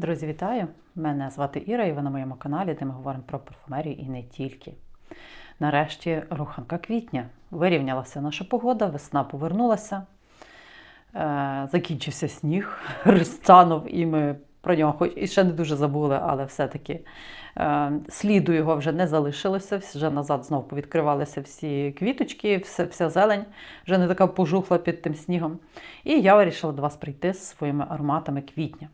Друзі, вітаю! Мене звати Іра, і ви на моєму каналі, де ми говоримо про парфумерію і не тільки. Нарешті руханка квітня. Вирівнялася наша погода, весна повернулася, е, закінчився сніг, розтанув, і ми про нього хоч і ще не дуже забули, але все-таки е, сліду його вже не залишилося. Вже назад знову повідкривалися всі квіточки, вся зелень вже не така пожухла під тим снігом. І я вирішила до вас прийти з своїми ароматами квітня.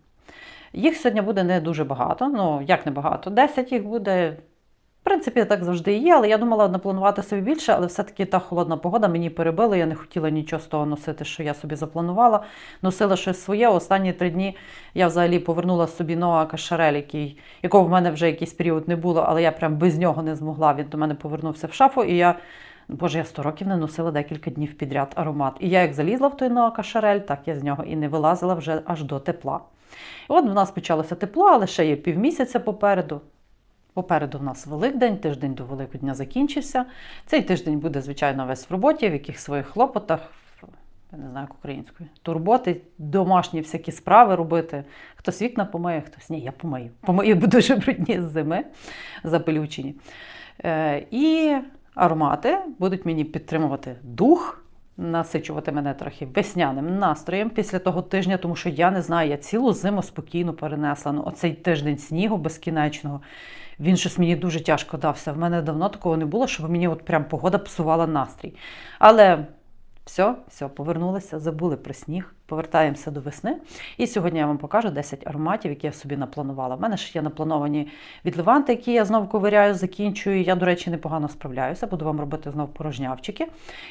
Їх сьогодні буде не дуже багато, ну як не багато, 10 їх буде. В принципі, так завжди і є, але я думала напланувати собі більше, але все-таки та холодна погода мені перебила. Я не хотіла нічого з того носити, що я собі запланувала. Носила щось своє. Останні три дні я взагалі повернула собі Ноа Кашарель, який, якого в мене вже якийсь період не було, але я прям без нього не змогла. Він до мене повернувся в шафу, і я. Боже, я 100 років не носила декілька днів підряд аромат. І я як залізла в той Ноа Кашарель, так я з нього і не вилазила вже аж до тепла. От в нас почалося тепло, але ще є півмісяця попереду. Попереду в нас Великдень, тиждень до Великодня закінчився. Цей тиждень буде, звичайно, весь в роботі, в яких своїх хлопотах, я не знаю, як українською, турботи, домашні всякі справи робити. Хтось вікна помиє, хтось ні, я помию. Помию, бо дуже брудні з зими запелючені. Е, і аромати будуть мені підтримувати дух насичувати мене трохи весняним настроєм після того тижня, тому що я не знаю, я цілу зиму спокійно перенесла. Ну, оцей тиждень снігу безкінечного. Він щось мені дуже тяжко дався. В мене давно такого не було, щоб мені от прям погода псувала настрій. Але все, все, повернулися, забули про сніг, повертаємося до весни. І сьогодні я вам покажу 10 ароматів, які я собі напланувала. У мене ще є наплановані відливанти, які я знову ковиряю, закінчую. Я, до речі, непогано справляюся. Буду вам робити знову порожнявчики.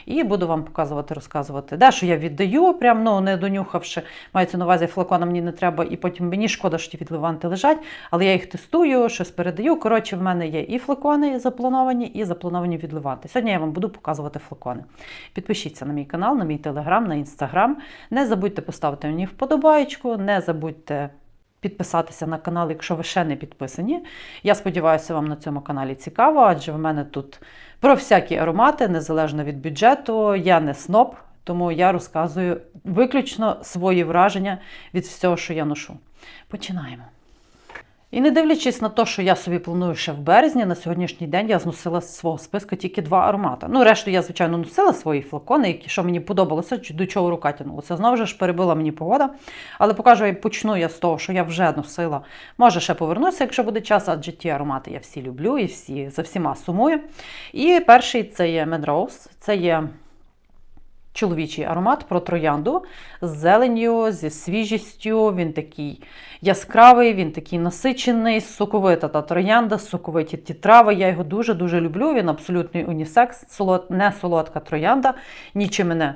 І буду вам показувати, розказувати, де що я віддаю, прям ну не донюхавши. Мається на увазі, флакона мені не треба, і потім мені шкода, що ті відливанти лежать, але я їх тестую, щось передаю. Коротше, в мене є і флакони заплановані, і заплановані відливанти. Сьогодні я вам буду показувати флакони. Підпишіться на мій канал, на мій телеграм, на інстаграм. Не забудьте поставити мені вподобаєчку, не забудьте підписатися на канал, якщо ви ще не підписані. Я сподіваюся, вам на цьому каналі цікаво, адже в мене тут про всякі аромати, незалежно від бюджету. Я не сноб, тому я розказую виключно свої враження від всього, що я ношу. Починаємо. І не дивлячись на те, що я собі планую ще в березні, на сьогоднішній день я зносила з свого списку тільки два аромати. Ну, решту я, звичайно, носила свої флакони, які що мені подобалося, до чого рука тягнулася. Знову ж перебила мені погода. Але покажу, я почну я з того, що я вже носила. Може, ще повернуся, якщо буде час, адже ті аромати я всі люблю і всі за всіма сумую. І перший це є Medrose, це є. Чоловічий аромат про троянду з зеленню, зі свіжістю. Він такий яскравий, він такий насичений, соковита та троянда, соковиті ті трави. Я його дуже-дуже люблю. Він абсолютний унісекс, не солодка троянда, нічим мене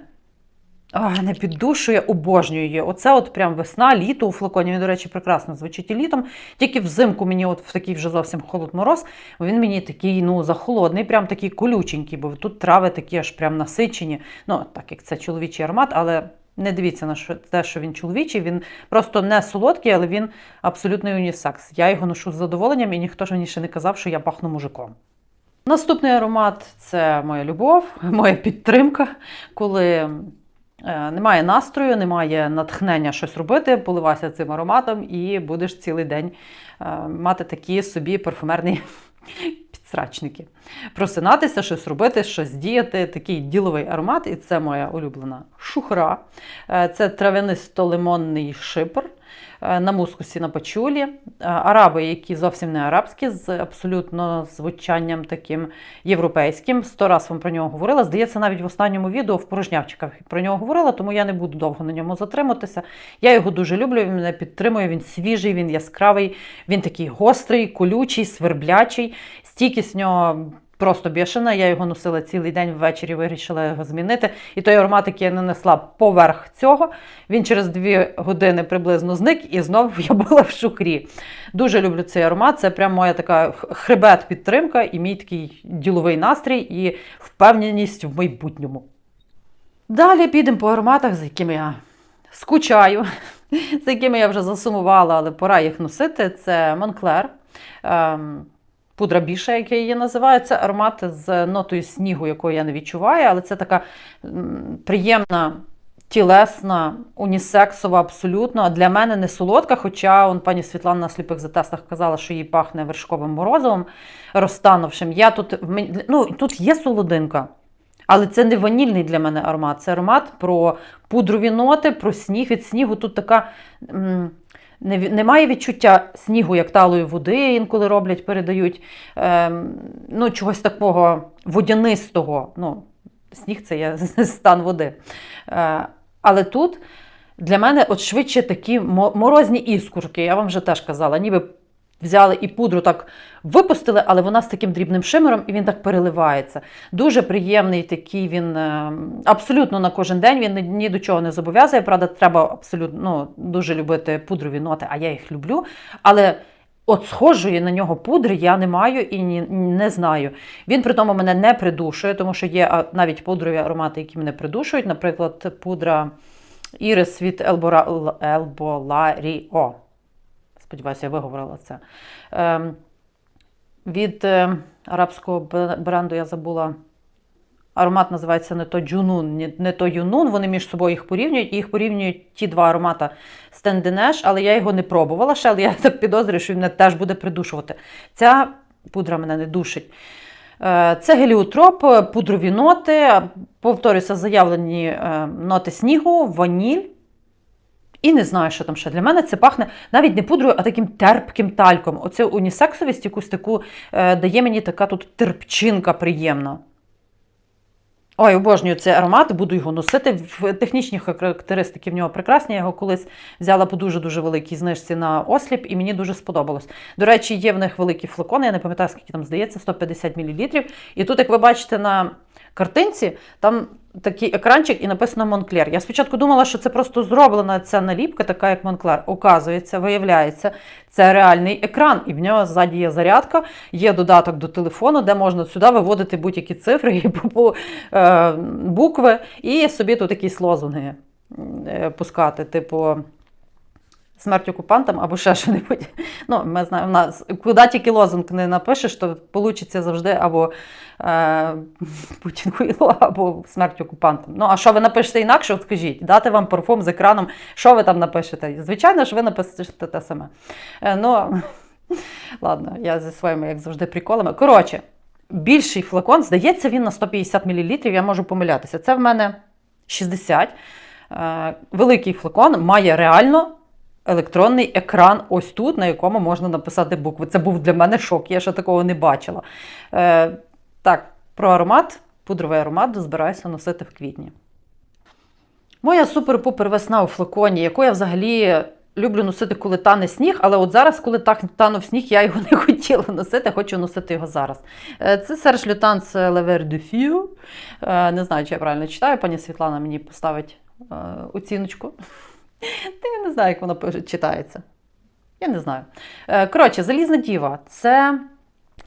а, не піддушує, обожнюю її. Оце от прям весна, літо у флаконі. Він, до речі, прекрасно звучить і літом. Тільки взимку мені от в такий вже зовсім холод-мороз, він мені такий ну, захолодний, прям такий колюченький, бо тут трави такі аж прям насичені. Ну, так як це чоловічий аромат, але. Не дивіться на те, що він чоловічий, він просто не солодкий, але він абсолютний унісекс. Я його ношу з задоволенням, і ніхто ж мені ще не казав, що я пахну мужиком. Наступний аромат це моя любов, моя підтримка, коли Немає настрою, немає натхнення щось робити, поливайся цим ароматом і будеш цілий день е, мати такі собі парфумерні підсрачники. Просинатися, щось робити, щось діяти. Такий діловий аромат, і це моя улюблена шухра. Е, Це травянисто-лимонний шипр. На мускусі на пачулі, араби, які зовсім не арабські, з абсолютно звучанням таким європейським. Сто раз вам про нього говорила. Здається, навіть в останньому відео в порожнявчиках про нього говорила, тому я не буду довго на ньому затриматися. Я його дуже люблю, він мене підтримує, він свіжий, він яскравий, він такий гострий, колючий, сверблячий. Стійкість в нього. Просто бішена, я його носила цілий день ввечері, вирішила його змінити. І той аромат, який я нанесла поверх цього, він через дві години приблизно зник, і знову я була в шухрі. Дуже люблю цей аромат. Це прям моя така хребет підтримка і мій такий діловий настрій і впевненість в майбутньому. Далі підемо по ароматах, за якими я скучаю, за якими я вже засумувала, але пора їх носити. Це Монклер. Пудра біша, як я її називаю, це аромат з нотою снігу, якої я не відчуваю, але це така приємна тілесна, унісексова абсолютно. Для мене не солодка, хоча он, пані Світлана на сліпих затестах казала, що їй пахне вершковим морозивом розтанувшим. Я тут, ну, тут є солодинка. Але це не ванільний для мене аромат. Це аромат про пудрові ноти, про сніг. Від снігу тут така м, немає відчуття снігу, як талої води інколи роблять, передають. Ем, ну, чогось такого водянистого. Ну, сніг це є стан води. Е, але тут для мене от швидше такі морозні іскорки. Я вам вже теж казала, ніби взяли і пудру так випустили, але вона з таким дрібним шимером і він так переливається. Дуже приємний такий він е, абсолютно на кожен день. Він ні- до чого не зобов'язує. Правда, треба абсолютно ну, дуже любити пудрові ноти, а я їх люблю. Але от схожої на нього пудри я не маю і ні, не знаю. Він при тому мене не придушує, тому що є навіть пудрові аромати, які мене придушують. Наприклад, пудра Ірис від Елбора- Елболаріо. Сподіваюся, я виговорила це. Ем, від е, арабського бренду я забула. Аромат називається не то Джунун, не то Юнун. Вони між собою їх порівнюють, і їх порівнюють ті два аромата Стенденеш, але я його не пробувала ще, але я так підозрюю, що він мене теж буде придушувати. Ця пудра мене не душить. Е, Це геліотроп, е, пудрові ноти, повторюся, заявлені ноти снігу, ваніль. І не знаю, що там ще. Для мене це пахне навіть не пудрою, а таким терпким тальком. Оце унісексовість якусь таку е, дає мені така тут терпчинка приємна. Ой, обожнюю цей аромат, буду його носити. Технічні характеристики в нього прекрасні. Я його колись взяла по дуже-дуже великій знижці на осліп, і мені дуже сподобалось. До речі, є в них великі флакони, я не пам'ятаю, скільки там здається, 150 мл. І тут, як ви бачите на картинці, там такий екранчик і написано Монклер. Я спочатку думала, що це просто зроблена ця наліпка, така як Монклер. Оказується, виявляється, це реальний екран, і в нього ззаді є зарядка, є додаток до телефону, де можна сюди виводити будь-які цифри і е, букви, і собі тут якісь лозунги е, пускати, типу. Смерть окупантам або ще що-небудь. Ну, ми знаємо, нас куди тільки лозунг не напишеш, то вийде завжди або е, Путін хуйло, або смерть окупантам. Ну, а що ви напишете інакше, от скажіть, дати вам парфум з екраном, що ви там напишете? Звичайно ж, ви напишете те саме. Е, ну, ладно, я зі своїми, як завжди, приколами. Коротше, більший флакон, здається, він на 150 мл, я можу помилятися. Це в мене 60. Е, великий флакон має реально електронний екран ось тут, на якому можна написати букви. Це був для мене шок, я ще такого не бачила. Е, так, про аромат, пудровий аромат збираюся носити в квітні. Моя супер-пупер весна у флаконі, яку я взагалі люблю носити, коли тане сніг, але от зараз, коли так танув сніг, я його не хотіла носити, хочу носити його зараз. Е, Це Серж Лютанс Левер de Fiu. Е, Не знаю, чи я правильно читаю, пані Світлана мені поставить е, оціночку. Та я не знаю, як воно читається. Я не знаю. Е, Коротше, залізна діва це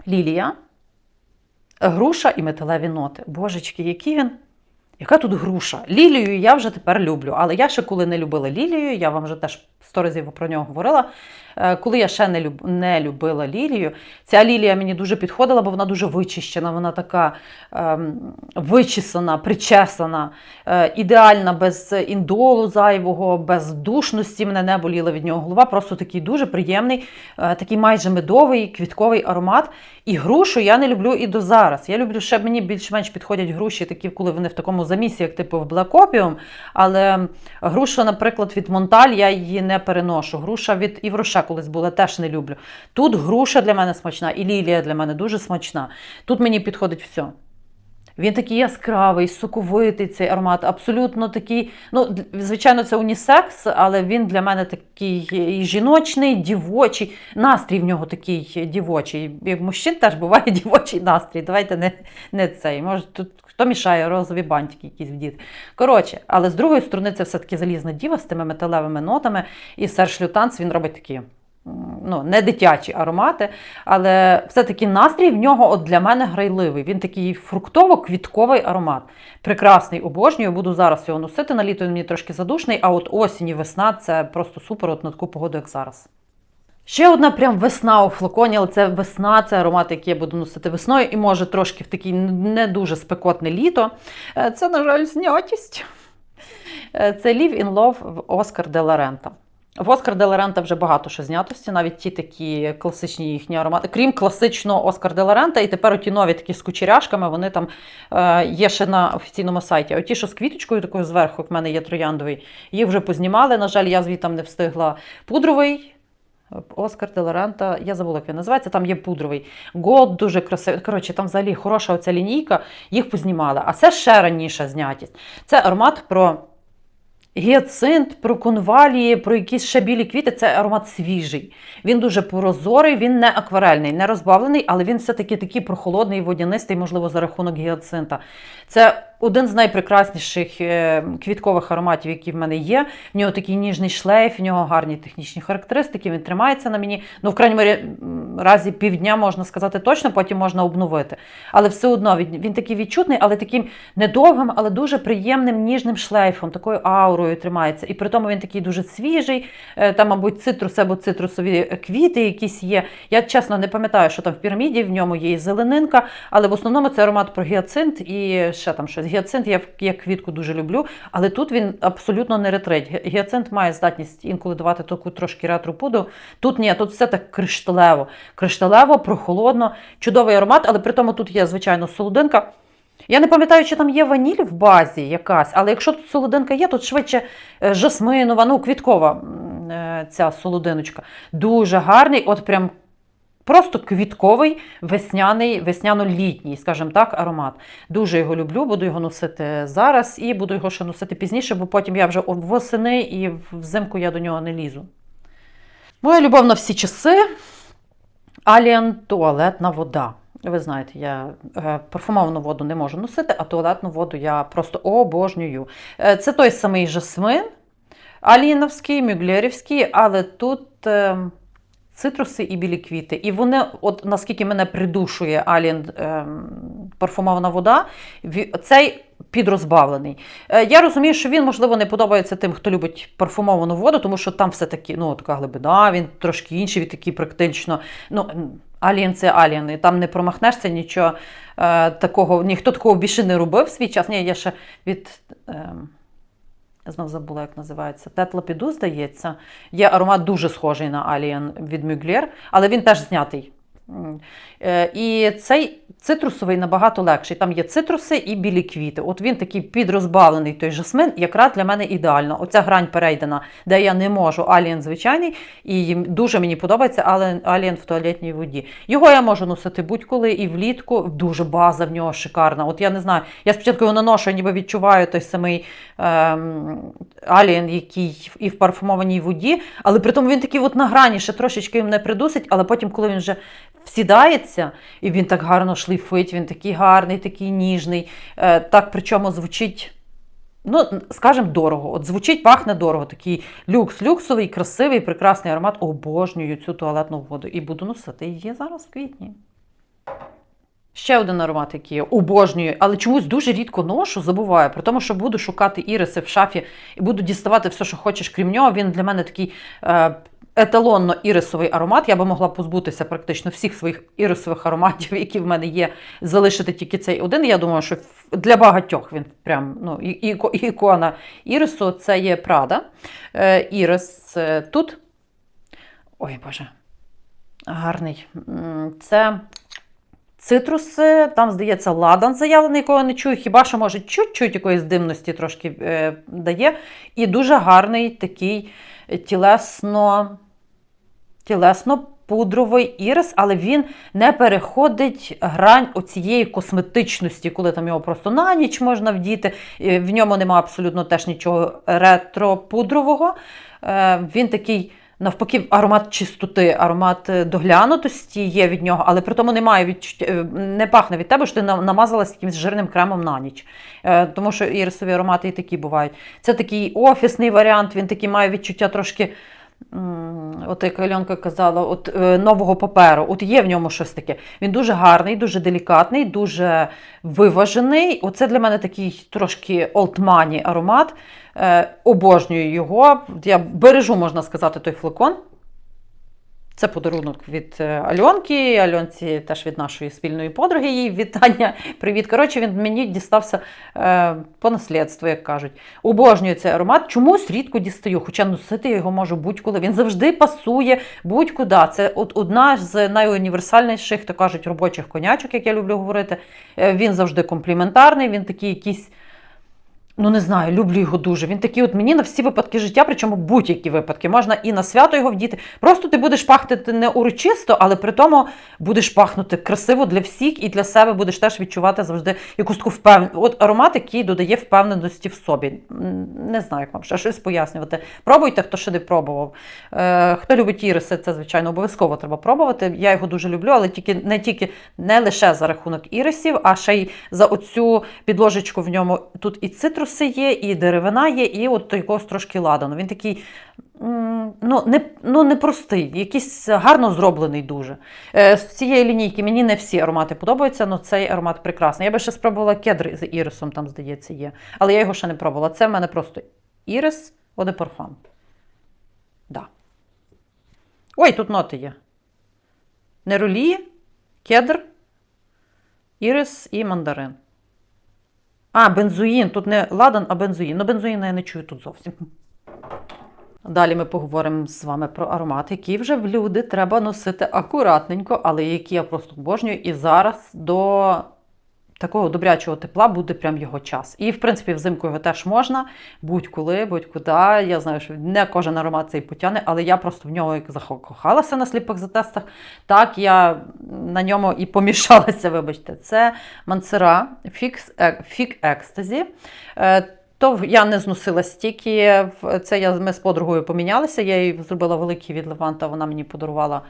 лілія, груша і металеві ноти. Божечки, який він. Яка тут груша? Лілію я вже тепер люблю, але я ще коли не любила лілію, я вам вже теж сто разів про нього говорила. е, Коли я ще не, люб... не любила лілію, ця лілія мені дуже підходила, бо вона дуже вичищена, вона така ем, вичесана, причесана, е, ідеальна, без індолу зайвого, без душності. Мене не боліла від нього голова. Просто такий дуже приємний, е, такий майже медовий, квітковий аромат. І грушу я не люблю і до зараз. Я люблю, ще мені більш-менш підходять груші, такі, коли вони в такому замісі, як типу в Black Opium. Але груша, наприклад, від Монталь, я її не переношу. Груша від Івроше колись була, теж не люблю. Тут груша для мене смачна, і лілія для мене дуже смачна. Тут мені підходить все. Він такий яскравий, соковитий цей аромат, абсолютно такий. Ну, звичайно, це унісекс, але він для мене такий жіночний, дівочий. Настрій в нього такий дівочий. І мужчин теж буває дівочий настрій. Давайте не, не цей. Може, тут хто мішає розові бантики якісь вдіти. Коротше, але з другої сторони, це все-таки залізна діва з тими металевими нотами. І Серж Лютанц він робить такі. Ну, не дитячі аромати, але все-таки настрій в нього от для мене грайливий. Він такий фруктово-квітковий аромат. Прекрасний, обожнюю. Буду зараз його носити. На літо він мені трошки задушний, а от осінь і весна це просто супер от на таку погоду, як зараз. Ще одна прям весна у флаконі, але це весна, це аромат, який я буду носити весною, і може трошки в такий не дуже спекотне літо. Е, Це, на жаль, знятість. Е, Це Live in Love в Оскар де ла Рента. В Оскар де ла вже багато що знятості, навіть ті такі класичні їхні аромати, крім класичного Оскар де ла Рента, і тепер оті нові такі з кучеряшками, вони там е, є ще на офіційному сайті. Оті, що з квіточкою такою зверху, як в мене є трояндовий, їх вже познімали. На жаль, я звідти не встигла пудровий. Оскар де ла Рента, я забула, як він називається, там є пудровий. Год дуже красивий. Коротше, там взагалі хороша оця лінійка, їх познімали. А це ще раніша знятість. Це аромат про гіацинт, про конвалії, про якісь ще білі квіти. Це аромат свіжий. Він дуже прозорий, він не акварельний, не розбавлений, але він все-таки такий прохолодний, водянистий, можливо, за рахунок гіацинта. Це один з найпрекрасніших е, квіткових ароматів, які в мене є. В нього такий ніжний шлейф, в нього гарні технічні характеристики, він тримається на мені. Ну, в крайньому разі півдня можна сказати точно, потім можна обновити. Але все одно він такий відчутний, але таким недовгим, але дуже приємним ніжним шлейфом, такою аурою тримається. І при тому він такий дуже свіжий. Е, Там, мабуть, цитрус або цитрусові квіти якісь є. Я чесно не пам'ятаю, що там в піраміді, в ньому є і зеленинка, але в основному це аромат про гіацинт і ще там щось. Гіацинт я, я квітку дуже люблю, але тут він абсолютно не ретрить. Гіацинт має здатність інколи давати таку трошки ретро-пуду. Тут ні, тут все так кришталево. Кришталево, прохолодно, чудовий аромат, але при тому тут є, звичайно, солодинка. Я не пам'ятаю, чи там є ваніль в базі якась, але якщо тут солодинка є, тут швидше е, жасминова, ну, квіткова е, ця солодиночка. Дуже гарний, от прям просто квітковий, весняний, весняно-літній, скажімо так, аромат. Дуже його люблю, буду його носити зараз і буду його ще носити пізніше, бо потім я вже восени і взимку я до нього не лізу. Моя любов на всі часи. Alien туалетна вода. Ви знаєте, я е, парфумовану воду не можу носити, а туалетну воду я просто обожнюю. Е, це той самий жасмин, аліновський, мюглерівський, але тут е, цитруси і білі квіти. І вони, от наскільки мене придушує Алін е, парфумована вода, цей підрозбавлений. Е, Я розумію, що він, можливо, не подобається тим, хто любить парфумовану воду, тому що там все-таки ну, така глибина, він трошки інший, він такий практично. Ну, Алien це Алien, і там не промахнешся нічого е, такого, ніхто такого більше не робив в свій час. Ні, я ще від. Е, я знов забула, як називається. Тетлапіду, здається. Є аромат дуже схожий на Alien від Mugler, але він теж знятий. Е, І цей цитрусовий набагато легший. Там є цитруси і білі квіти. От він такий підрозбавлений той жасмин, якраз для мене ідеально. Оця грань перейдена, де я не можу Alien звичайний, і дуже мені подобається Alien в туалетній воді. Його я можу носити будь-коли і влітку. Дуже база в нього шикарна. От я не знаю, я спочатку його наношу, я ніби відчуваю той самий ем, Alien, який і в парфумованій воді, але при тому він такий от на грані ще трошечки мене придусить, але потім, коли він вже всідається, і він так гарно шлейфить, він такий гарний, такий ніжний. Е, так, причому звучить. Ну, скажімо, дорого. От звучить, пахне дорого. Такий люкс, люксовий, красивий, прекрасний аромат. Обожнюю цю туалетну воду. І буду носити її зараз в квітні. Ще один аромат, який я обожнюю, але чомусь дуже рідко ношу, забуваю. Про тому, що буду шукати іриси в шафі і буду діставати все, що хочеш, крім нього. Він для мене такий е, еталонно-ірисовий аромат. Я би могла позбутися практично всіх своїх ірисових ароматів, які в мене є, залишити тільки цей один. Я думаю, що для багатьох він прям ну, ікона ірису це є Прада. Е, ірис е, тут. Ой, Боже, гарний. Це. Цитруси, там, здається, ладан заявлений, якого я не чую, хіба що, може, чуть-чуть якоїсь димності трошки е, дає. І дуже гарний такий тілесно, тілесно-пудровий ірис, але він не переходить грань оцієї косметичності, коли там його просто на ніч можна вдіти. Е, В ньому нема абсолютно теж нічого ретро-пудрового. Е, Він такий. Навпаки, аромат чистоти, аромат е, доглянутості є від нього, але при тому немає відчуття, е, не пахне від тебе, що ти намазалась якимось жирним кремом на ніч. Е, Тому що ірисові аромати і такі бувають. Це такий офісний варіант, він такий має відчуття трошки. От як Альонка казала, от е, нового паперу, от є в ньому щось таке. Він дуже гарний, дуже делікатний, дуже виважений. Оце для мене такий трошки олдмані аромат. Е, обожнюю його. Я бережу, можна сказати, той флакон. Це подарунок від е, Альонки. Альонці теж від нашої спільної подруги. Їй вітання. Привіт. Коротше, він мені дістався е, по наслідству, як кажуть. Обожнюю цей аромат. Чомусь рідко дістаю, хоча носити його можу будь-коли. Він завжди пасує будь-куди. Це от одна з найуніверсальніших, то кажуть, робочих конячок, як я люблю говорити. Е, Він завжди компліментарний, він такий якийсь. Ну, не знаю, люблю його дуже. Він такий от мені на всі випадки життя, причому будь-які випадки. Можна і на свято його вдіти. Просто ти будеш пахнути не урочисто, але при тому будеш пахнути красиво для всіх і для себе будеш теж відчувати завжди якусь таку впевненість. От аромат, який додає впевненості в собі. Не знаю, як вам ще щось пояснювати. Пробуйте, хто ще не пробував. Е, хто любить іриси, це, звичайно, обов'язково треба пробувати. Я його дуже люблю, але тільки не тільки не лише за рахунок ірисів, а ще й за оцю підложечку в ньому. Тут і цитруси є, і деревина є, і от якогось трошки ладану. Він такий. Ну, не, ну, не простий, якийсь гарно зроблений дуже. Е, з цієї лінійки мені не всі аромати подобаються, але цей аромат прекрасний. Я би ще спробувала кедр з ірисом, там, здається, є. Але я його ще не пробувала. Це в мене просто ірис Оде Парфам. Да. Ой, тут ноти є. Неролі, кедр, ірис і мандарин. А, бензуїн. Тут не ладан, а бензуїн. Ну, бензуїна я не чую тут зовсім. Далі ми поговоримо з вами про аромат, який вже в люди треба носити акуратненько, але які я просто обожнюю. І зараз до такого добрячого тепла буде прям його час. І, в принципі, взимку його теж можна, будь-коли, будь-куди. Я знаю, що не кожен аромат цей потягне, але я просто в нього як закохалася на сліпих затестах. Так я на ньому і помішалася, вибачте. Це Мансера Fig Ecstasy. Е, то я не зносила стільки. Це я, ми з подругою помінялися. Я їй зробила великий від Леванта, вона мені подарувала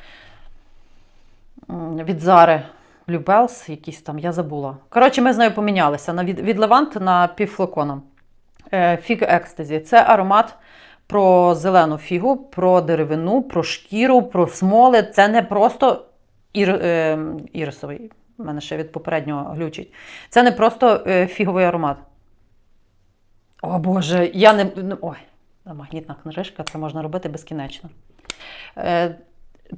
від Зари Bluebells, якісь там, я забула. Коротше, ми з нею помінялися на від, від Левант на півфлакона. Фіг Екстазі. Це аромат про зелену фігу, про деревину, про шкіру, про смоли. Це не просто ір, е, ірисовий. У мене ще від попереднього глючить. Це не просто е, фіговий аромат. О Боже, я не. ну, Ой, магнітна книжечка, це можна робити безкінечно. Е,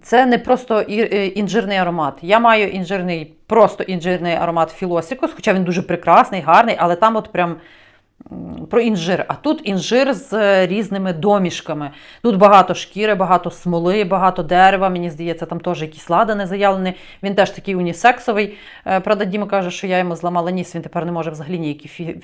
Це не просто е, інжирний аромат. Я маю інжирний, просто інжирний аромат Філосікус, хоча він дуже прекрасний, гарний, але там от прям про інжир. А тут інжир з е, різними домішками. Тут багато шкіри, багато смоли, багато дерева. Мені здається, там теж якісь ладани заявлені. Він теж такий унісексовий. Е, Правда, Діма каже, що я йому зламала ніс, він тепер не може взагалі ніякі фі...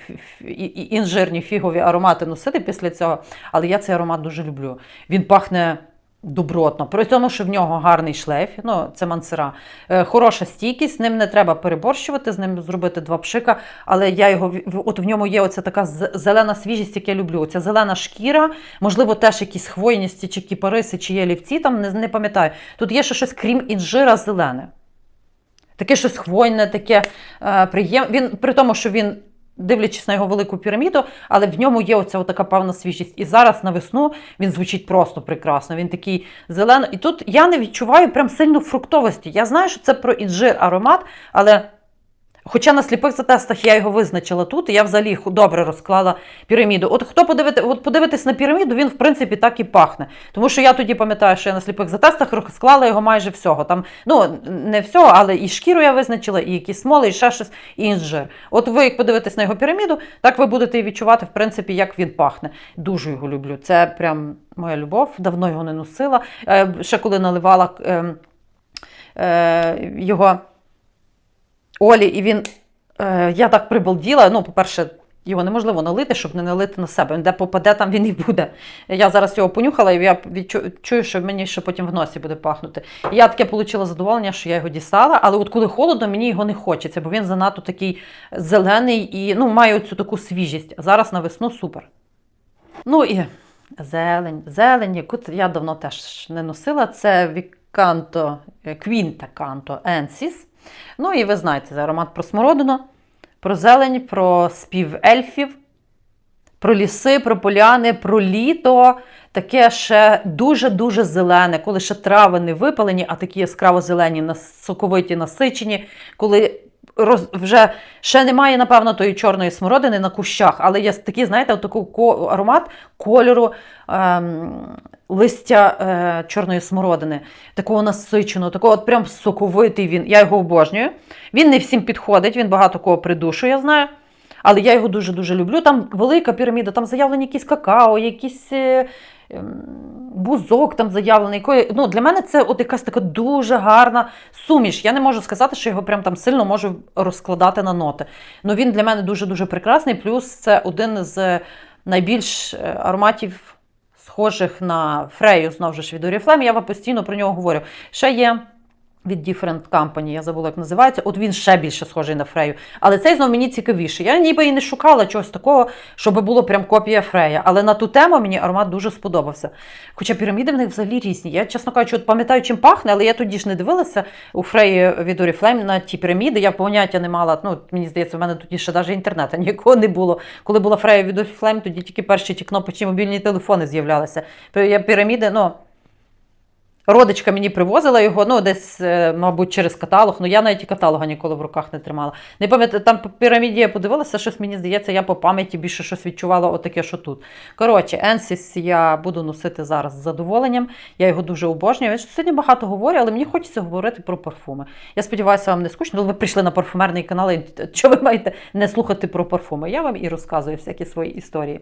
інжирні фігові аромати носити після цього. Але я цей аромат дуже люблю. Він пахне. Добротно, при тому, що в нього гарний шлейф, ну це мансера, е, хороша стійкість, з ним не треба переборщувати, з ним зробити два пшика, але я його от в ньому є оця така зелена свіжість, яку я люблю. Оця зелена шкіра, можливо, теж якісь хвойності, чи кіпариси, чи є лівці, там не, не пам'ятаю. Тут є ще щось, крім інжира, зелене. Таке щось хвойне, таке е, приємне. Він при тому, що він. Дивлячись на його велику піраміду, але в ньому є оця така певна свіжість. І зараз на весну він звучить просто прекрасно. Він такий зелений. І тут я не відчуваю прям сильно фруктовості. Я знаю, що це про інжир аромат, але хоча на сліпих затестах я його визначила тут, і я взагалі добре розклала піраміду. От хто подивити, от подивитись на піраміду, він в принципі так і пахне. Тому що я тоді пам'ятаю, що я на сліпих затестах розклала його майже всього. Там, ну, не всього, але і шкіру я визначила, і якісь смоли, і ще щось, і інжир. От ви, як подивитесь на його піраміду, так ви будете і відчувати, в принципі, як він пахне. Дуже його люблю. Це прям моя любов. Давно його не носила. Е, ще коли наливала е, е, його Олі, і він. Е, я так прибалділа. Ну, по-перше, його неможливо налити, щоб не налити на себе. Де попаде, там він і буде. Я зараз його понюхала, і я відчу- чую, що мені ще потім в носі буде пахнути. І я таке отримала задоволення, що я його дістала, але от коли холодно, мені його не хочеться, бо він занадто такий зелений і ну, має цю таку свіжість. Зараз на весну супер. Ну і зелень, зелень, яку я давно теж не носила. Це Віканто, Квінта Канто Енсіс. Ну і ви знаєте, аромат про смородину, про зелень, про спів ельфів, про ліси, про поляни, про літо. Таке ще дуже-дуже зелене, коли ще трави не випалені, а такі яскраво зелені, соковиті, насичені, коли роз, вже ще немає, напевно, тої чорної смородини на кущах, але є такий, знаєте, такий аромат кольору ем, листя е, чорної смородини, такого насиченого, такого от прям соковитий він. Я його обожнюю. Він не всім підходить, він багато кого придушує, я знаю. Але я його дуже-дуже люблю. Там велика піраміда, там заявлені якісь какао, якісь. е, ем, Бузок там заявлений. Ну, для мене це от якась така дуже гарна суміш. Я не можу сказати, що його прям там сильно можу розкладати на ноти. Ну він для мене дуже-дуже прекрасний. Плюс це один з найбільш е, ароматів, схожих на Фрею, знову ж від Oriflame. Я вам постійно про нього говорю. Ще є. Від Different Company, я забула, як називається. От він ще більше схожий на Фрею. Але цей знов мені цікавіший. Я ніби і не шукала чогось такого, щоб було прям копія Фрея. Але на ту тему мені аромат дуже сподобався. Хоча піраміди в них взагалі різні. Я, чесно кажучи, от пам'ятаю, чим пахне, але я тоді ж не дивилася у Фреї від Oriflame на ті піраміди. Я поняття не мала. Ну, мені здається, в мене тоді ще навіть інтернету ніякого не було. Коли була Фрея від Oriflame, тоді тільки перші ті кнопочні мобільні телефони з'являлися. Я піраміди, ну. Родичка мені привозила його, ну десь, е, мабуть, через каталог. Ну я навіть і каталога ніколи в руках не тримала. Не пам'ятаю, там по піраміді я подивилася, щось мені здається, я по пам'яті більше щось відчувала, отаке, що тут. Коротше, Енсіс я буду носити зараз з задоволенням. Я його дуже обожнюю. Я сьогодні багато говорю, але мені хочеться говорити про парфуми. Я сподіваюся, вам не скучно. Ви прийшли на парфумерний канал, і що ви маєте не слухати про парфуми? Я вам і розказую всякі свої історії.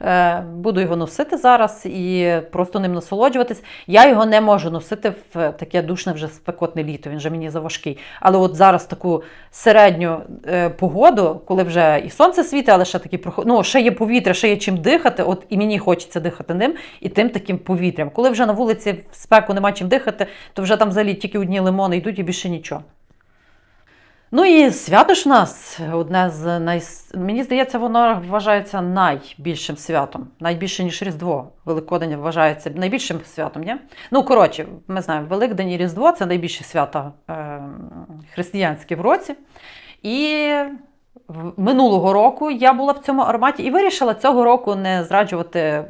Е, буду його носити зараз і просто ним насолоджуватись. Я його не можу носити в таке душне вже спекотне літо. Він вже мені заважкий. Але от зараз таку середню е, погоду, коли вже і сонце світить, але ще такі проход... ну, ще є повітря, ще є чим дихати. От і мені хочеться дихати ним і тим таким повітрям. Коли вже на вулиці в спеку нема чим дихати, то вже там взагалі тільки одні лимони йдуть і більше нічого. Ну і свято ж у нас одне з най... Мені здається, воно вважається найбільшим святом, найбільше, ніж Різдво. Великодень вважається найбільшим святом, ні? Ну, коротше, ми знаємо, Великдень і Різдво це найбільші свята е... християнські в році. І минулого року я була в цьому ароматі і вирішила цього року не зраджувати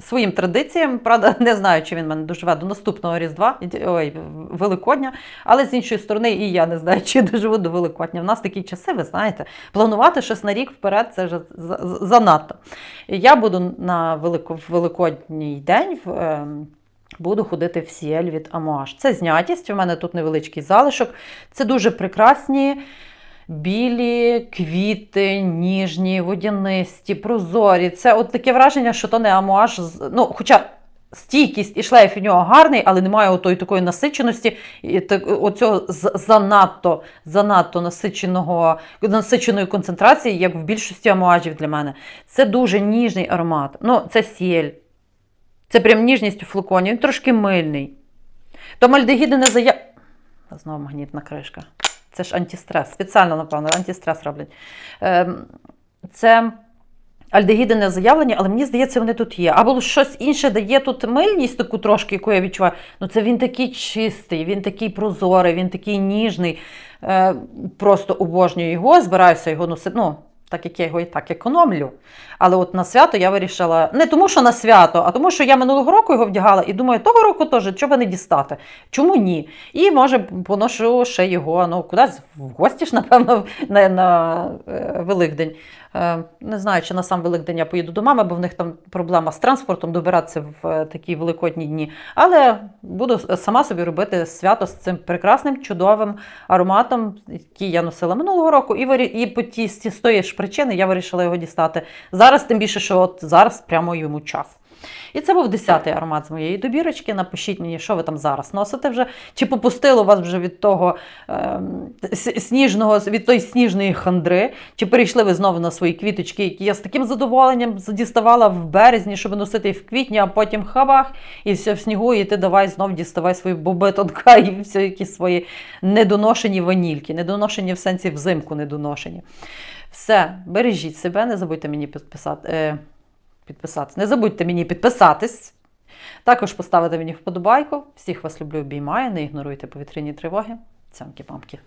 своїм традиціям. Правда, не знаю, чи він мене доживе до наступного Різдва, ой, Великодня. Але з іншої сторони, і я не знаю, чи я доживу до Великодня. В нас такі часи, ви знаєте, планувати щось на рік вперед це вже за- за- занадто. Я буду на Велико, Великодній день. в, ем, Буду ходити в Сіель від Амуаш. Це знятість. У мене тут невеличкий залишок. Це дуже прекрасні білі квіти, ніжні, водянисті, прозорі. Це от таке враження, що то не амуаж. Ну, хоча стійкість і шлейф у нього гарний, але немає отої такої насиченості, і так, оцього занадто, занадто насиченого, насиченої концентрації, як в більшості амуажів для мене. Це дуже ніжний аромат. Ну, це сіль. Це прям ніжність у флаконі. Він трошки мильний. То мальдегіди не зая... Знову магнітна кришка. Це ж антистрес. Спеціально, напевно, антистрес роблять. Ем, Це альдегіди не заявлені, але мені здається, вони тут є. Або щось інше дає тут мильність таку трошки, яку я відчуваю. Ну це він такий чистий, він такий прозорий, він такий ніжний. Е, Просто обожнюю його, збираюся його носити. Ну, так як я його і так економлю. Але от на свято я вирішила, не тому, що на свято, а тому, що я минулого року його вдягала і думаю, того року теж, чого не дістати? Чому ні? І може поношу ще його ну, кудись в гості ж, напевно, на, на е, Великдень. Е, не знаю, чи на сам Великдень я поїду до мами, бо в них там проблема з транспортом добиратися в е, такі великодні дні. Але буду сама собі робити свято з цим прекрасним, чудовим ароматом, який я носила минулого року, і, вирі- і по ті, з тієї ж причини я вирішила його дістати. Зараз, тим більше, що от зараз прямо йому час. І це був 10-й аромат з моєї добірочки. Напишіть мені, що ви там зараз носите вже. Чи попустило вас вже від того с- сніжного, від тої сніжної хандри, чи перейшли ви знову на свої квіточки, які я з таким задоволенням діставала в березні, щоб носити в квітні, а потім хабах, і все в снігу, і ти давай знов діставай свої бобетонка і всі якісь свої недоношені ванільки, недоношені в сенсі взимку недоношені. Все, бережіть себе, не забудьте мені підписати. Підписатись. Не забудьте мені підписатись. Також поставити мені вподобайку. Всіх вас люблю, обіймаю. Не ігноруйте повітряні тривоги. Цямки-памки.